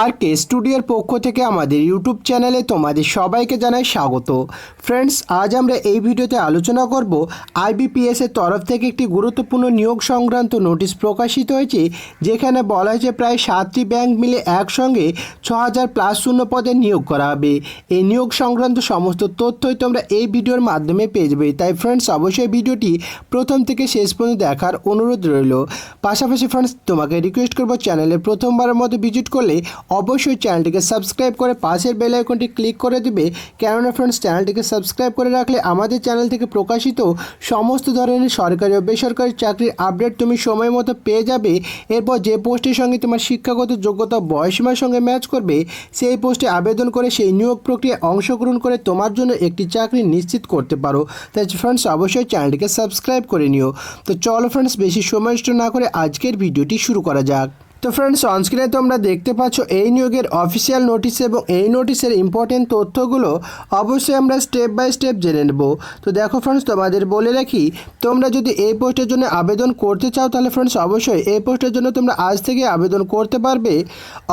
আর কে স্টুডিওর পক্ষ থেকে আমাদের ইউটিউব চ্যানেলে তোমাদের সবাইকে জানাই স্বাগত। ফ্রেন্ডস আজ আমরা এই ভিডিওতে আলোচনা করব আইবিপিএস এর তরফ থেকে একটি গুরুত্বপূর্ণ নিয়োগ সংক্রান্ত নোটিশ প্রকাশিত হয়েছে, যেখানে বলা হয়েছে প্রায় সাতটি ব্যাংক মিলে একসঙ্গে ছ হাজার প্লাস শূন্য পদে নিয়োগ করা হবে। এই নিয়োগ সংক্রান্ত সমস্ত তথ্যই তোমরা এই ভিডিওর মাধ্যমে পেয়ে যাবে। তাই ফ্রেন্ডস অবশ্যই ভিডিওটি প্রথম থেকে শেষ পর্যন্ত দেখার অনুরোধ রইল। পাশাপাশি ফ্রেন্ডস তোমাকে রিকোয়েস্ট করব চ্যানেলে প্রথমবারের মতো ভিজিট করলে অবশ্যই চ্যানেলটিকে সাবস্ক্রাইব করে পাশের বেল আইকনটি ক্লিক করে দিবে। কেননা ফ্রেন্ডস চ্যানেলটিকে সাবস্ক্রাইব করে রাখলে আমাদের চ্যানেল থেকে প্রকাশিত সমস্ত ধরনের সরকারি ও বেসরকারি চাকরির আপডেট তুমি সময় মতো পেয়ে যাবে। এরপর যে পোস্টের সঙ্গে তোমার শিক্ষাগত যোগ্যতা বয়সীমার সঙ্গে ম্যাচ করবে, সেই পোস্টে আবেদন করে সেই নিয়োগ প্রক্রিয়ায় অংশগ্রহণ করে তোমার জন্য একটি চাকরি নিশ্চিত করতে পারো। তাই ফ্রেন্ডস অবশ্যই চ্যানেলটিকে সাবস্ক্রাইব করে নিও। তো চলো ফ্রেন্ডস বেশি সময় না করে আজকের ভিডিওটি শুরু করা যাক। তো ফ্রেন্ডস অনস্ক্রিনে তোমরা দেখতে পাচ্ছ এই নিয়োগের অফিসিয়াল নোটিশ এবং এই নোটিশের ইম্পর্টেন্ট তথ্যগুলো অবশ্যই আমরা স্টেপ বাই স্টেপ জেনে নেব। তো দেখো ফ্রেন্ডস তোমাদের বলে রাখি, তোমরা যদি এই পোস্টের জন্য আবেদন করতে চাও, তাহলে ফ্রেন্ডস অবশ্যই এই পোস্টের জন্য তোমরা আজ থেকে আবেদন করতে পারবে।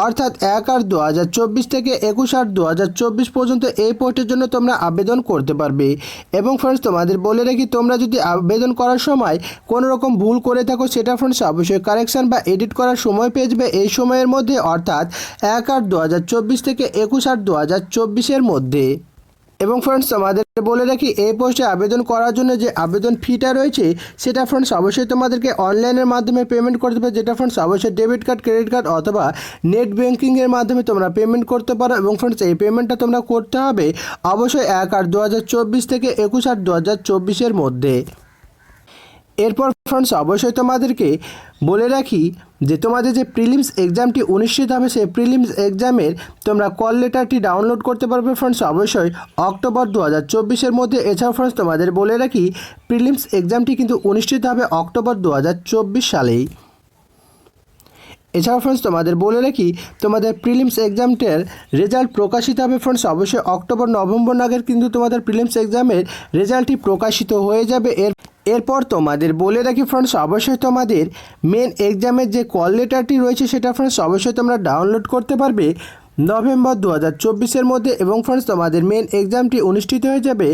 অর্থাৎ এক আট দু হাজার চব্বিশ থেকে একুশ আট দু হাজার চব্বিশ পর্যন্ত এই পোস্টের জন্য তোমরা আবেদন করতে পারবে। এবং ফ্রেন্ডস তোমাদের বলে রাখি, তোমরা যদি আবেদন করার সময় কোনো রকম ভুল করে থাকো, সেটা ফ্রেন্ডস অবশ্যই কারেকশান বা এডিট করার সময় পেয়ে যাবে এই সময়ের মধ্যে, অর্থাৎ এক আট দু থেকে একুশ আট দু হাজার মধ্যে। এবং ফ্রেন্ডস আমাদের বলে রাখি, এই পোস্টে আবেদন করার জন্য যে আবেদন ফিটা রয়েছে, সেটা ফ্রেন্ডস অবশ্যই তোমাদেরকে অনলাইনের মাধ্যমে পেমেন্ট করতে হবে। যেটা ফ্রেন্ডস অবশ্যই ডেবিট কার্ড ক্রেডিট কার্ড অথবা নেট ব্যাঙ্কিংয়ের মাধ্যমে তোমরা পেমেন্ট করতে পারো। এবং ফ্রেন্ডস এই পেমেন্টটা তোমরা করতে হবে অবশ্যই এক আট দু থেকে একুশ আট দু হাজার মধ্যে। এরপর ফ্রেন্ডস অবশ্যই তোমাদেরকে বলে রাখি যে তোমাদের যে প্রিলিমস এক্সামটি অনুষ্ঠিত হবে, সেই প্রিলিমস এক্সামের তোমরা কল লেটারটি ডাউনলোড করতে পারবে ফ্রেন্ডস অবশ্যই অক্টোবর দু হাজার চব্বিশের মধ্যে। এছাড়াও ফ্রেন্ডস তোমাদের বলে রাখি প্রিলিমস এক্সামটি কিন্তু অনুষ্ঠিত হবে অক্টোবর দু হাজার চব্বিশ সালেই। এছাড়াও ফ্রেন্ডস তোমাদের বলে রাখি, তোমাদের প্রিলিমস এক্সামটার রেজাল্ট প্রকাশিত হবে ফ্রেন্ডস অবশ্যই অক্টোবর, নভেম্বর নাগের কিন্তু তোমাদের প্রিলিমস এক্সামের রেজাল্টটি প্রকাশিত হয়ে যাবে। এর এরপর তোমাদের বলে রাখি ফ্রেন্ডস অবশ্যই তোমাদের মেন এক্সামের যে কল লেটারটি রয়েছে সেটা ফ্রেন্ডস অবশ্যই তোমরা ডাউনলোড করতে পারবে। নভেম্বর দু হাজার চব্বিশের মধ্যে এবং ফ্রেন্ডস তোমাদের মেন এক্সামটি অনুষ্ঠিত হয়ে যাবে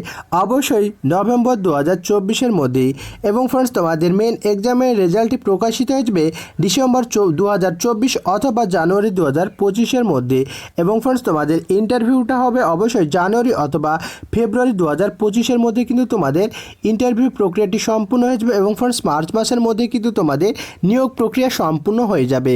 অবশ্যই নভেম্বর দু হাজার চব্বিশের মধ্যেই। এবং ফ্রেন্ডস তোমাদের মেন এক্সামের রেজাল্টটি প্রকাশিত হয়ে যাবে ডিসেম্বর দু হাজার চব্বিশ অথবা জানুয়ারি দু হাজার পঁচিশের মধ্যে। এবং ফ্রেন্ডস তোমাদের ইন্টারভিউটা হবে অবশ্যই জানুয়ারি অথবা ফেব্রুয়ারি দু হাজার পঁচিশের মধ্যে কিন্তু তোমাদের ইন্টারভিউ প্রক্রিয়াটি সম্পূর্ণ হয়ে যাবে। এবং ফ্রেন্ডস মার্চ মাসের মধ্যে কিন্তু তোমাদের নিয়োগ প্রক্রিয়া সম্পূর্ণ হয়ে যাবে।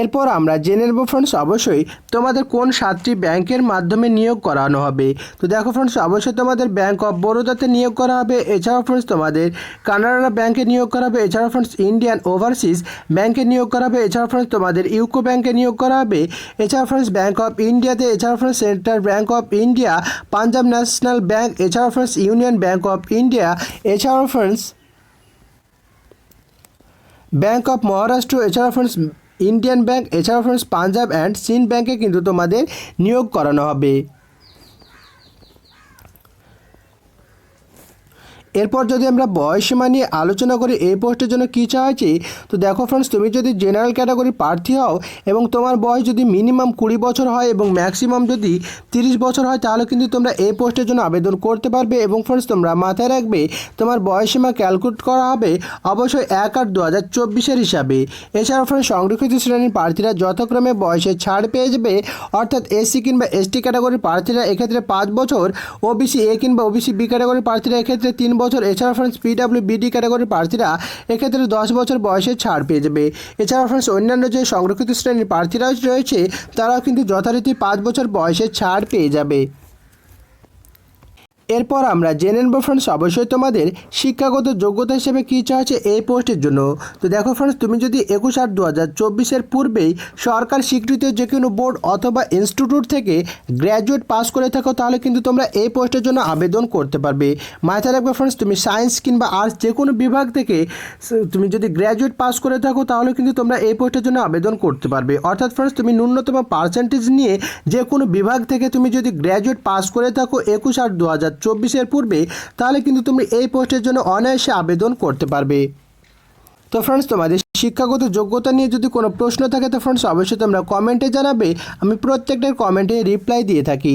এরপর আমরা জেনে নেব ফ্রেন্ডস অবশ্যই তোমাদের কোন সাতটি ব্যাংকের মাধ্যমে নিয়োগ করানো হবে। তো দেখো ফ্রেন্ডস অবশ্যই তোমাদের ব্যাংক অফ বরোদাতে নিয়োগ করা হবে, এছাড়াও ফ্রেন্ডস তোমাদের কানাডা ব্যাংকে নিয়োগ করা হবে, এছাড়াও ফ্রেন্ডস ইন্ডিয়ান ওভারসিজ ব্যাংকে নিয়োগ করা হবে, এছাড়াও ফ্রেন্ডস তোমাদের ইউকো ব্যাংকে নিয়োগ করা হবে, এছাড়াও ফ্রেন্ডস ব্যাংক অফ ইন্ডিয়াতে এছাড়াও friends central bank of India Punjab national bank এছাড়াও friends union bank of India এছাড়াও ফ্রেন্ডস ব্যাংক অফ মহারাষ্ট্র এছাড়াও ফ্রেন্ডস ইন্ডিয়ান ব্যাংক এছাড়াও ফ্রেন্ডস পাঞ্জাব অ্যান্ড সিন ব্যাংকে কিন্তু তোমাদের নিয়োগ করানো হবে। এরপর যদি আমরা বয়সীমা নিয়ে আলোচনা করি, এই পোস্টের জন্য কী হয়েছে তো দেখো ফ্রেন্ডস তুমি যদি জেনারেল ক্যাটাগরির প্রার্থী হও এবং তোমার বয়স যদি মিনিমাম কুড়ি বছর হয় এবং ম্যাক্সিমাম যদি তিরিশ বছর হয়, তাহলে কিন্তু তোমরা এই পোস্টের জন্য আবেদন করতে পারবে এবং ফ্রেন্ডস তোমরা মাথায় রাখবে, তোমার বয়সীমা ক্যালকুলেট করা হবে অবশ্যই এক আট দু হাজার চব্বিশের হিসাবে। এছাড়াও ফ্রেন্ডস সংরক্ষিত শ্রেণির প্রার্থীরা যথাক্রমে বয়সে ছাড় পেয়ে যাবে, অর্থাৎ এসসি কিংবা এসটি ক্যাটাগরির প্রার্থীরা এক্ষেত্রে পাঁচ বছর ওবিসি এ কিংবা ওবিসি বি ক্যাটাগরির প্রার্থীরা এক্ষেত্রে তিন বছর এছাড়া ফ্রেন্ডস পিডাব্লিউ বিডি ক্যাটাগরির প্রার্থীরা এক্ষেত্রে দশ বছর বয়সে ছাড় পেয়ে যাবে। এছাড়া ফ্রেন্ডস অন্যান্য যে সংরক্ষিত শ্রেণির প্রার্থীরা রয়েছে, তারাও কিন্তু যথারীতি পাঁচ বছর বয়সে ছাড় পেয়ে যাবে। এরপর আমরা জেনে নেব ফ্রেন্ডস অবশ্যই তোমাদের শিক্ষাগত যোগ্যতা হিসেবে কী চাচ্ছে এই পোস্টের জন্য। তো দেখো ফ্রেন্ডস তুমি যদি একুশ আট দু হাজার চব্বিশের পূর্বেই সরকার স্বীকৃত যে কোনো বোর্ড অথবা ইনস্টিটিউট থেকে গ্র্যাজুয়েট পাস করে থাকো, তাহলে কিন্তু তোমরা এই পোস্টের জন্য আবেদন করতে পারবে। মাথায় রাখবে ফ্রেন্ডস তুমি সায়েন্স কিংবা আর্টস যে কোনো বিভাগ থেকে তুমি যদি গ্র্যাজুয়েট পাস করে থাকো, তাহলে কিন্তু তোমরা এই পোস্টের জন্য আবেদন করতে পারবে। অর্থাৎ ফ্রেন্ডস তুমি ন্যূনতম পার্সেন্টেজ নিয়ে যে কোনো বিভাগ থেকে তুমি যদি গ্র্যাজুয়েট পাস করে থাকো, একুশ আট দু হাজার চব্বিশের পূর্বে, তাহলে কিন্তু তুমি এই পোস্টের জন্য অনায়াসে আবেদন করতে পারবে। তো ফ্রেন্ডস তোমাদের শিক্ষাগত যোগ্যতা নিয়ে যদি কোনো প্রশ্ন থাকে, তো ফ্রেন্ডস অবশ্যই তোমরা কমেন্টে জানাবে। আমি প্রত্যেকটার কমেন্টে রিপ্লাই দিয়ে থাকি।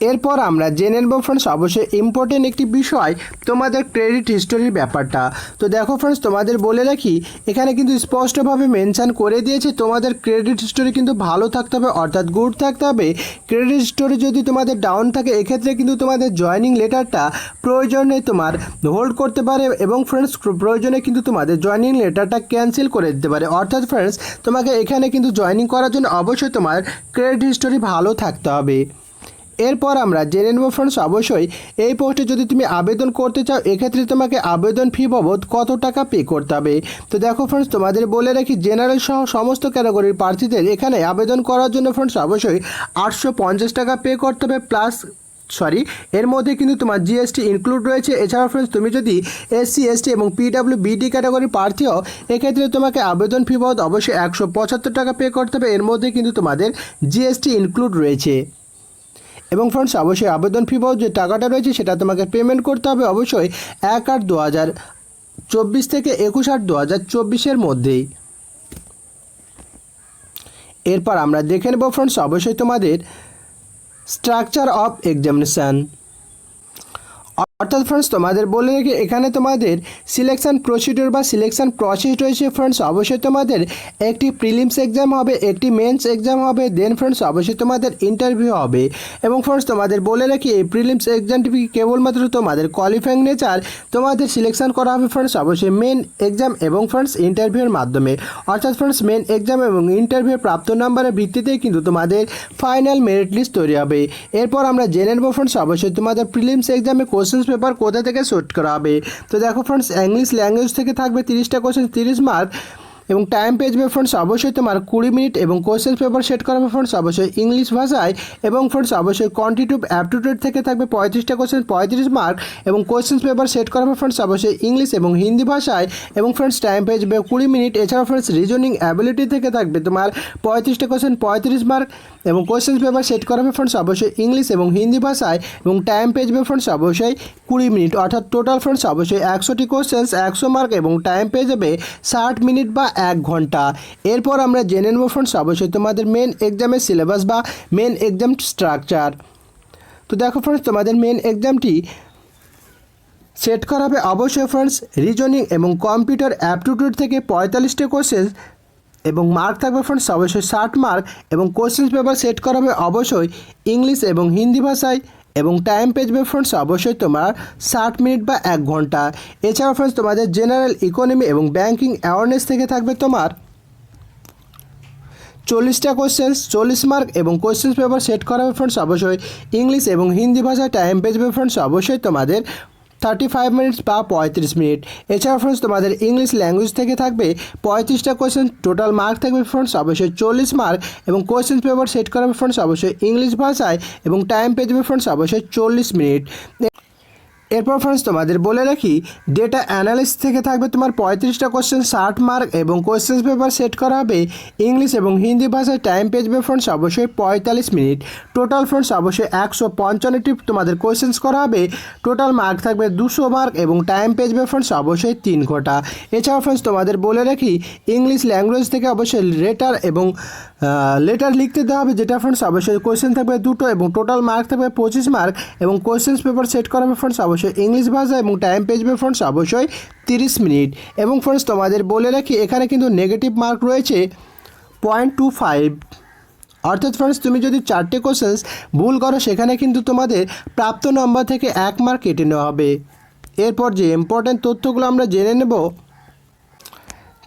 এরপর আমরা জেনে নেব ফ্রেন্ডস অবশ্যই ইম্পর্টেন্ট একটি বিষয়, তোমাদের ক্রেডিট হিস্টোরির ব্যাপারটা। তো দেখো ফ্রেন্ডস তোমাদের বলে রাখি, এখানে কিন্তু স্পষ্টভাবে মেনশান করে দিয়েছে, তোমাদের ক্রেডিট হিস্টোরি কিন্তু ভালো থাকতে হবে, অর্থাৎ গুড থাকতে হবে। ক্রেডিট হিস্টোরি যদি তোমাদের ডাউন থাকে, এক্ষেত্রে কিন্তু তোমাদের জয়নিং লেটারটা প্রয়োজনে তোমার হোল্ড করতে পারে এবং ফ্রেন্ডস প্রয়োজনে কিন্তু তোমাদের জয়নিং লেটারটা ক্যান্সেল করে দিতে পারে। অর্থাৎ ফ্রেন্ডস তোমাকে এখানে কিন্তু জয়নিং করার জন্য অবশ্যই তোমার ক্রেডিট হিস্টোরি ভালো থাকতে হবে। এরপর আমরা জেনে নেব ফ্রেন্ডস অবশ্যই এই পোস্টে যদি তুমি আবেদন করতে চাও, এক্ষেত্রে তোমাকে আবেদন ফি বাবদ কত টাকা পে করতে হবে? তো দেখো ফ্রেন্ডস তোমাদের বলে রাখি জেনারেল সহ সমস্ত ক্যাটাগরির প্রার্থীদের এখানে আবেদন করার জন্য ফ্রেন্ডস অবশ্যই আটশো পঞ্চাশ টাকা পে করতে হবে প্লাস সরি এর মধ্যে কিন্তু তোমার জিএসটি ইনক্লুড রয়েছে। এছাড়াও ফ্রেন্ডস তুমি যদি এসসি এসটি এবং পিডাব্লিউ বিডি ক্যাটাগরির প্রার্থী হও, এক্ষেত্রে তোমাকে আবেদন ফি বাবদ অবশ্যই একশো পঁচাত্তর টাকা পে করতে হবে। এর মধ্যে কিন্তু তোমাদের জিএসটি ইনক্লুড রয়েছে। এবং ফ্রেন্ডস অবশ্যই আবেদন ফি বাবদ যে টাকাটা রয়েছে সেটা তোমাকে পেমেন্ট করতে হবে অবশ্যই এক আট দু হাজার চব্বিশ থেকে একুশ আট দু হাজার চব্বিশের মধ্যেই। এরপর আমরা দেখে নেব ফ্রেন্ডস অবশ্যই তোমাদের স্ট্রাকচার অফ এক্সামিনেশান অর্থাৎ ফ্রেন্ডস তোমাদের বলে রেখে এখানে তোমাদের সিলেকশন প্রসিডিওর বা সিলেকশান প্রসেস রয়েছে ফ্রেন্ডস অবশ্যই তোমাদের একটি প্রিলিমস এক্সাম হবে, একটি মেন্স এক্সাম হবে দেন ফ্রেন্ডস অবশ্যই তোমাদের ইন্টারভিউ হবে। এবং ফ্রেন্ডস তোমাদের বলে রাখি এই প্রিলিমস এক্সামটি কেবলমাত্র তোমাদের কোয়ালিফাইং নেচার তোমাদের সিলেকশন করা হবে ফ্রেন্ডস অবশ্যই মেন এক্সাম এবং ফ্রেন্ডস ইন্টারভিউর মাধ্যমে। অর্থাৎ ফ্রেন্ডস মেন এক্সাম এবং ইন্টারভিউ প্রাপ্ত নাম্বারের ভিত্তিতেই কিন্তু তোমাদের ফাইনাল মেরিট লিস্ট তৈরি হবে। এরপর আমরা জেনে নেব ফ্রেন্ডস অবশ্যই তোমাদের প্রিলিমস এক্সামে কোশ্চেন্স পেপার কোথা থেকে শুট করা হবে তো দেখো ফ্রেন্ডস ইংলিশ ল্যাঙ্গুয়েজ থেকে থাকবে তিরিশটা কোশ্চেন তিরিশ মার্ক এবং টাইম পেজবে ফ্রেন্ডস অবশ্যই তোমার কুড়ি মিনিট এবং কোশ্চেন পেপার সেট করা হবে ফ্রেন্ডস অবশ্যই ইংলিশ ভাষায় এবং ফ্রেন্ডস অবশ্যই কোয়ান্টিটিভ অ্যাপটিটিউড থেকে থাকবে পঁয়ত্রিশটা কোশ্চেন পঁয়ত্রিশ মার্ক এবং কোশ্চেন পেপার সেট করা হবে ফ্রেন্ডস অবশ্যই ইংলিশ এবং হিন্দি ভাষায় এবং ফ্রেন্ডস টাইম পেজবে কুড়ি মিনিট এছাড়াও ফ্রেন্ডস রিজনিং অ্যাবিলিটি থেকে থাকবে তোমার পঁয়ত্রিশটা কোশ্চেন পঁয়ত্রিশ মার্ক এবং কোশ্চেন পেপার সেট করা হবে ফ্রেন্ডস অবশ্যই ইংলিশ এবং হিন্দি ভাষায় এবং টাইম পেজবে ফ্রেন্ডস অবশ্যই কুড়ি মিনিট অর্থাৎ টোটাল ফ্রেন্ডস অবশ্যই একশোটি কোশ্চেন্স একশো মার্ক এবং টাইম পেয়ে যাবে ষাট মিনিট বা এক ঘণ্টা। এরপর আমরা জেনে নেব ফ্রেন্ডস অবশ্যই তোমাদের মেন এক্সামের সিলেবাস বা মেন এক্সাম স্ট্রাকচার তো দেখো ফ্রেন্ডস তোমাদের মেন এক্সামটি সেট করা হবে অবশ্যই ফ্রেন্ডস রিজনিং এবং কম্পিউটার অ্যাপটিটিউড থেকে পঁয়তাল্লিশটি কোশ্চেন এবং মার্ক থাকবে ফ্রেন্ডস অবশ্যই ষাট মার্ক এবং কোশ্চেন পেপার সেট করা হবে অবশ্যই ইংলিশ এবং হিন্দি ভাষায়। এবং টাইম পেজবে ফ্রেন্ডস অবশ্যই তোমার ষাট মিনিট বা এক ঘণ্টা। এছাড়াও ফ্রেন্ডস তোমাদের জেনারেল ইকোনমি এবং ব্যাংকিং অ্যাওয়ারনেস থেকে থাকবে তোমার চল্লিশটা কোশ্চেন্স চল্লিশ মার্ক এবং কোশ্চেন্স পেপার সেট করা ফ্রেন্ডস অবশ্যই ইংলিশ এবং হিন্দি ভাষায় টাইম পেজবে ফ্রেন্ডস অবশ্যই তোমাদের থার্টি ফাইভ মিনিটস বা পঁয়ত্রিশ মিনিট এছাড়া ফ্রেন্ডস তোমাদের ইংলিশ ল্যাঙ্গুয়েজ থেকে থাকবে পঁয়ত্রিশটা কোয়েশ্চেন টোটাল মার্ক থাকবে ফ্রেন্ডস অবশ্যই চল্লিশ মার্ক এবং কোয়েশ্চেন পেপার সেট করাবে ফ্রেন্ডস অবশ্যই ইংলিশ ভাষায় এবং টাইম পেয়ে যাবে ফ্রেন্ডস অবশ্যই চল্লিশ মিনিট এরপর ফ্রেন্ডস তোমাদের বলে রাখি ডেটা অ্যানালিস থেকে থাকবে তোমার পঁয়ত্রিশটা কোশ্চেন ষাট মার্ক এবং কোশ্চেন পেপার সেট করা হবে। ইংলিশ এবং হিন্দি ভাষায় টাইম পেজবে ফ্রেন্ডস অবশ্যই পঁয়তাল্লিশ মিনিট টোটাল ফ্রেন্ডস অবশ্যই একশো পঞ্চান্নটি তোমাদের কোশ্চেন্স করা হবে। টোটাল মার্ক থাকবে দুশো মার্ক এবং টাইম পেজবে ফ্রেন্ডস অবশ্যই তিন ঘণ্টা। এছাড়াও ফ্রেন্ডস তোমাদের বলে রাখি ইংলিশ ল্যাঙ্গুয়েজ থেকে অবশ্যই লেটার এবং লেটার লিখতে দেওয়া হবে, যেটা ফ্রেন্ডস অবশ্যই কোশ্চেন থাকবে দুটো এবং টোটাল মার্ক থাকবে পঁচিশ মার্ক এবং কোশ্চেন্স পেপার সেট করা হবে ফ্রেন্ডস অবশ্যই ইংলিশ ভাষা এবং টাইম পেজবে ফ্রেন্ডস অবশ্যই তিরিশ মিনিট। এবং ফ্রেন্ডস তোমাদের বলে রাখি, এখানে কিন্তু নেগেটিভ মার্ক রয়েছে পয়েন্ট টু ফাইভ অর্থাৎ ফ্রেন্ডস তুমি যদি চারটে কোশ্চেন্স ভুল করো, সেখানে কিন্তু তোমাদের প্রাপ্ত নম্বর থেকে এক মার্ক কেটে নেওয়া হবে। এরপর যে ইম্পর্ট্যান্ট তথ্যগুলো আমরা জেনে নেব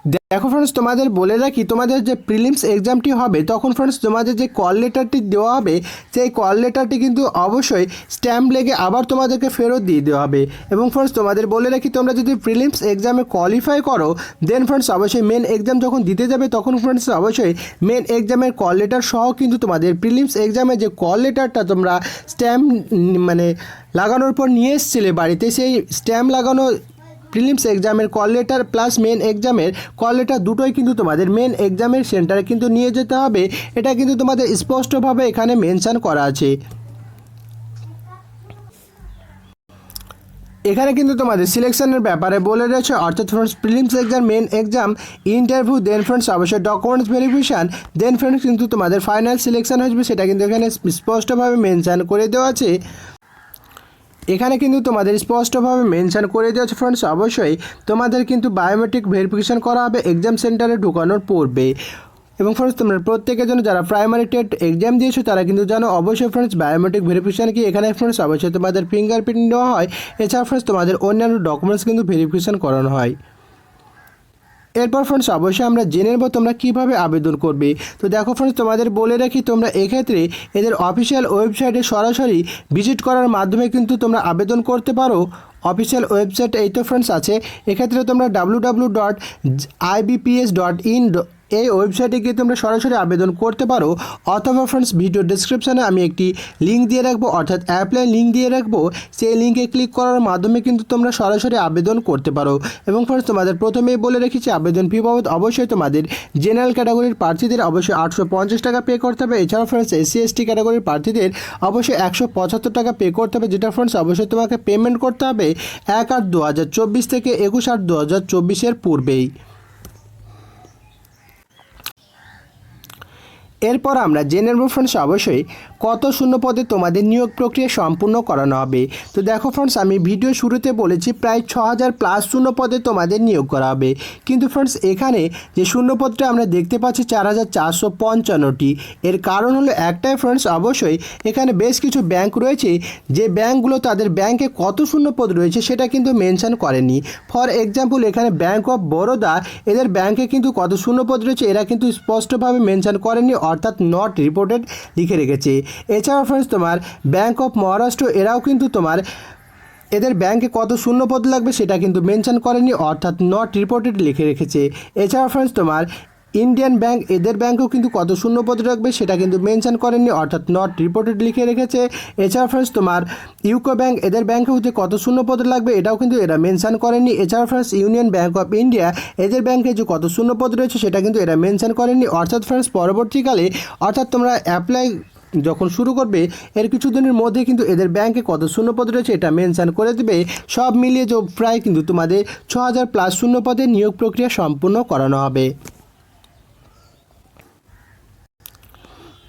দেখো ফ্রেন্ডস তোমাদের বলে রাখি, তোমাদের যে প্রিলিমস এক্সামটি হবে, তখন ফ্রেন্ডস তোমাদের যে কল লেটারটি দেওয়া হবে, সেই কল লেটারটি কিন্তু অবশ্যই স্ট্যাম্প লেগে আবার তোমাদেরকে ফেরত দিয়ে দেওয়া হবে। এবং ফ্রেন্ডস তোমাদের বলে রাখি, তোমরা যদি প্রিলিমস এক্সামে কোয়ালিফাই করো দেন ফ্রেন্ডস অবশ্যই মেন এক্সাম যখন দিতে যাবে, তখন ফ্রেন্ডস অবশ্যই মেন এক্সামের কল লেটার সহ কিন্তু তোমাদের প্রিলিমস এক্সামে যে কল লেটারটা তোমরা স্ট্যাম্প মানে লাগানোর পর নিয়ে এসেছিলে বাড়িতে, সেই স্ট্যাম্প লাগানো প্রিলিমস এক্সামের কল লেটার প্লাস মেন এক্সামের কল লেটার দুটোই কিন্তু তোমাদের মেন এক্সামের সেন্টারে কিন্তু নিয়ে যেতে হবে। এটা কিন্তু তোমাদের স্পষ্টভাবে এখানে মেনশান করা আছে। এখানে কিন্তু তোমাদের সিলেকশনের ব্যাপারে বলে রয়েছে, অর্থাৎ friends prelims exam main exam interview then friends অবশ্যই ডকুমেন্টস ভেরিফিকেশান দেন ফ্রেন্ডস কিন্তু তোমাদের ফাইনাল সিলেকশন আসবে সেটা কিন্তু এখানে স্পষ্টভাবে মেনশান করে দেওয়া আছে। এখানে কিন্তু তোমাদের স্পষ্টভাবে মেনশান করে দেওয়া আছে ফ্রেন্ডস অবশ্যই তোমাদের কিন্তু বায়োমেট্রিক ভেরিফিকেশান করা হবে এক্সাম সেন্টারে ঢুকানোর পূর্বে। এবং ফ্রেন্ডস তোমরা প্রত্যেকের জন্য যারা প্রাইমারি টেট এক্সাম দিয়েছ, তারা কিন্তু জানো অবশ্যই ফ্রেন্ডস বায়োমেট্রিক ভেরিফিকেশান কি? এখানে ফ্রেন্ডস অবশ্যই তোমাদের ফিঙ্গারপ্রিন্ট নেওয়া হয়। এছাড়া ফ্রেন্ডস তোমাদের অন্যান্য ডকুমেন্টস কিন্তু ভেরিফিকেশান করানো হয়। এরপর ফ্রেন্ডস অবশ্যই আমরা জেনে নেব তোমরা কীভাবে আবেদন করবে। তো দেখো ফ্রেন্ডস তোমাদের বলে রাখি, তোমরা এক্ষেত্রে এদের অফিসিয়াল ওয়েবসাইটে সরাসরি ভিজিট করার মাধ্যমে কিন্তু তোমরা আবেদন করতে পারো। অফিসিয়াল ওয়েবসাইট এই তো ফ্রেন্ডস আছে। এক্ষেত্রে তোমরা W W dot IBPS dot in এই ওয়েবসাইটে গিয়ে তোমরা সরাসরি আবেদন করতে পারো। অথবা ফ্রেন্ডস ভিডিও ডিসক্রিপশানে আমি একটি লিঙ্ক দিয়ে রাখব, অর্থাৎ অ্যাপ্লাই লিঙ্ক দিয়ে রাখব। সেই লিঙ্কে ক্লিক করার মাধ্যমে কিন্তু তোমরা সরাসরি আবেদন করতে পারো। এবং ফ্রেন্ডস তোমাদের প্রথমেই বলে রেখেছি, আবেদন ফি বাবদ অবশ্যই তোমাদের জেনারেল ক্যাটাগরির প্রার্থীদের অবশ্যই আটশো পঞ্চাশ টাকা পে করতে হবে। এছাড়াও ফ্রেন্ডস এসসি এসটি ক্যাটাগরির প্রার্থীদের অবশ্যই একশো পঁচাত্তর টাকা পে করতে হবে, যেটা ফ্রেন্ডস অবশ্যই তোমাকে পেমেন্ট করতে হবে এক আট দু হাজার চব্বিশ থেকে একুশ আট দু হাজার চব্বিশের পূর্বেই। এরপর আমরা জেনে নেব ফ্রেন্ডস অবশ্যই কত শূন্য পদে তোমাদের নিয়োগ প্রক্রিয়া সম্পূর্ণ করানো হবে। তো দেখো ফ্রেন্ডস আমি ভিডিও শুরুতে বলেছি প্রায় ছ হাজার প্লাস শূন্য পদে তোমাদের নিয়োগ করা হবে। কিন্তু ফ্রেন্ডস এখানে যে শূন্য পদটা আমরা দেখতে পাচ্ছি চার হাজার চারশো পঞ্চান্নটি। এর কারণ হলো একটাই ফ্রেন্ডস অবশ্যই এখানে বেশ কিছু ব্যাংক রয়েছে। যে ব্যাংকগুলো তাদের ব্যাংকে কত শূন্য পদ রয়েছে সেটা কিন্তু মেনশন করেনি। ফর এক্সাম্পল এখানে ব্যাংক অফ বরোদা এদের ব্যাংকে কিন্তু কত শূন্য পদ রয়েছে, এরা কিন্তু স্পষ্টভাবে মেনশন করেনি। অর্থাৎ নট রিপোর্টেড লিখে রেখেছে। এছাড়াও ফ্রেন্ডস তোমার ব্যাঙ্ক অফ মহারাষ্ট্র এরাও কিন্তু তোমার এদের ব্যাংকে কত শূন্য পদ লাগবে সেটা কিন্তু মেনশন করেনি, অর্থাৎ নট রিপোর্টেড লিখে রেখেছে। এছাড়া ফ্রেন্ডস তোমার ইন্ডিয়ান ব্যাংক, এদের ব্যাংকেও কিন্তু কত শূন্য পদ রাখবে সেটা কিন্তু মেনশন করেনি অর্থাৎ নট রিপোর্টেড লিখে রেখেছে এছাড়া ফ্রেন্ডস তোমার ইউকো ব্যাংক, এদের ব্যাংকেও যে কত শূন্য পদ লাগবে এটাও কিন্তু এরা মেনশন করেনি এছাড়া friends union bank of India, এদের ব্যাংকে যে কত শূন্য পদ রয়েছে সেটা কিন্তু এরা মেনশন করেনি অর্থাৎ ফ্রেন্ডস পরবর্তীকালে, অর্থাৎ তোমরা অ্যাপ্লাই যখন শুরু করবে, এর কিছুদিনের মধ্যে কিন্তু এদের ব্যাংকে কত শূন্যপদ রয়েছে এটা মেনশন করে দেবে। সব মিলিয়ে যে প্রায় কিন্তু তোমাদের ছ হাজার প্লাস শূন্যপদে নিয়োগ প্রক্রিয়া সম্পূর্ণ করানো হবে।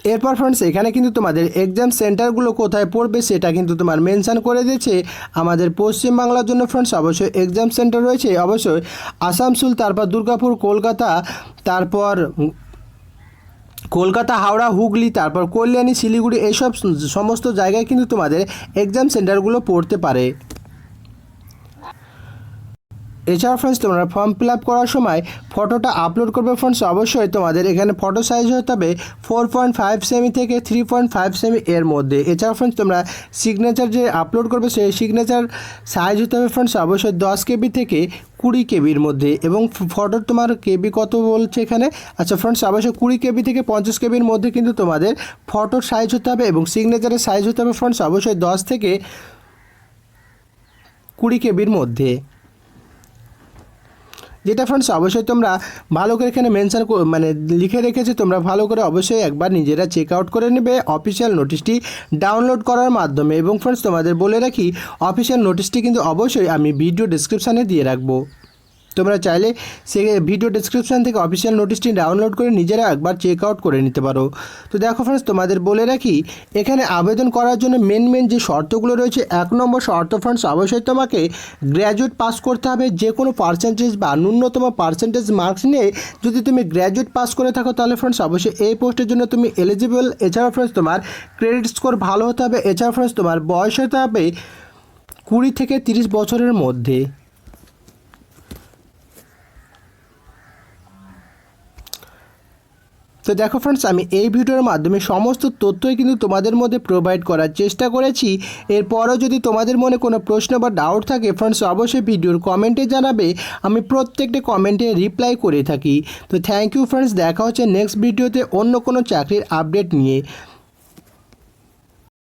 এরপর ফ্রেন্ডস এখানে কিন্তু তোমাদের এক্সাম সেন্টারগুলো কোথায় পড়বে সেটা কিন্তু তোমার মেনশান করে দিয়েছে। আমাদের পশ্চিমবাংলার জন্য ফ্রেন্ডস অবশ্যই এক্সাম সেন্টার রয়েছে। অবশ্যই আসানসোল তারপর দুর্গাপুর, কলকাতা, তারপর কলকাতা, হাওড়া, হুগলি, তারপর কল্যাণী, শিলিগুড়ি এইসব সমস্ত জায়গায় কিন্তু তোমাদের এক্সাম সেন্টারগুলো পড়তে পারে। এছাড়া ফ্রেন্ডস তোমরা ফর্ম ফিল আপ করার সময় ফটোটা আপলোড করবে ফ্রেন্ডস অবশ্যই তোমাদের এখানে ফটো সাইজ হতে হবে ফোর পয়েন্ট ফাইভ সেমি থেকে থ্রি পয়েন্ট ফাইভ সেমি এর মধ্যে। এছাড়া ফ্রেন্ডস তোমরা সিগনেচার যে আপলোড করবে, সেই সিগনেচার সাইজ হতে হবে ফ্রেন্ডস অবশ্যই দশ কেবি থেকে কুড়ি কেবির মধ্যে। এবং ফটোর তোমার কেবি কত বলছে এখানে? আচ্ছা ফ্রেন্ডস অবশ্যই কুড়ি কেবি থেকে পঞ্চাশ কেবির মধ্যে কিন্তু তোমাদের ফটোর সাইজ হতে হবে এবং সিগনেচারের সাইজ হতে হবে ফ্রেন্ডস অবশ্যই দশ থেকে কুড়ি কেবির মধ্যে। যেটা ফ্রেন্ডস অবশ্যই তোমরা ভালো করে এখানে মেনশন মানে লিখে রেখেছে, তোমরা ভালো করে অবশ্যই একবার নিজেরা চেক আউট করে নেবে অফিসিয়াল নোটিশটি ডাউনলোড করার মাধ্যমে। এবং ফ্রেন্ডস তোমাদের বলে রাখি অফিসিয়াল নোটিশটি কিন্তু অবশ্যই আমি ভিডিও ডিসক্রিপশানে দিয়ে রাখব। তোমরা চাইলে সে ভিডিও ডিসক্রিপশান থেকে অফিসিয়াল নোটিশটি ডাউনলোড করে নিজেরা একবার চেক আউট করে নিতে পারো। তো দেখো ফ্রেন্ডস তোমাদের বলে রাখি, এখানে আবেদন করার জন্য মেন মেন যে শর্তগুলো রয়েছে, এক নম্বর শর্ত ফ্রেন্ডস অবশ্যই তোমাকে গ্র্যাজুয়েট পাস করতে হবে। যে কোনো পার্সেন্টেজ বা ন্যূনতম পার্সেন্টেজ মার্কস নিয়ে যদি তুমি গ্র্যাজুয়েট পাস করে থাকো, তাহলে ফ্রেন্ডস অবশ্যই এই পোস্টের জন্য তুমি এলিজিবল এছাড়া ফ্রেন্ডস তোমার ক্রেডিট স্কোর ভালো হতে হবে। এছাড়া ফ্রেন্ডস তোমার বয়স হতে হবে কুড়ি থেকে তিরিশ বছরের মধ্যে। তো দেখো ফ্রেন্ডস আমি এই ভিডিওর মাধ্যমে সমস্ত তথ্যই কিন্তু তোমাদের মধ্যে প্রোভাইড করার চেষ্টা করেছি। এরপরও যদি তোমাদের মনে কোনো প্রশ্ন বা ডাউট থাকে ফ্রেন্ডস অবশ্যই ভিডিওর কমেন্টে জানাবে। আমি প্রত্যেকটা কমেন্টে রিপ্লাই করে থাকি। তো থ্যাংক ইউ ফ্রেন্ডস দেখা হচ্ছে নেক্সট ভিডিওতে অন্য কোনো চাকরির আপডেট নিয়ে।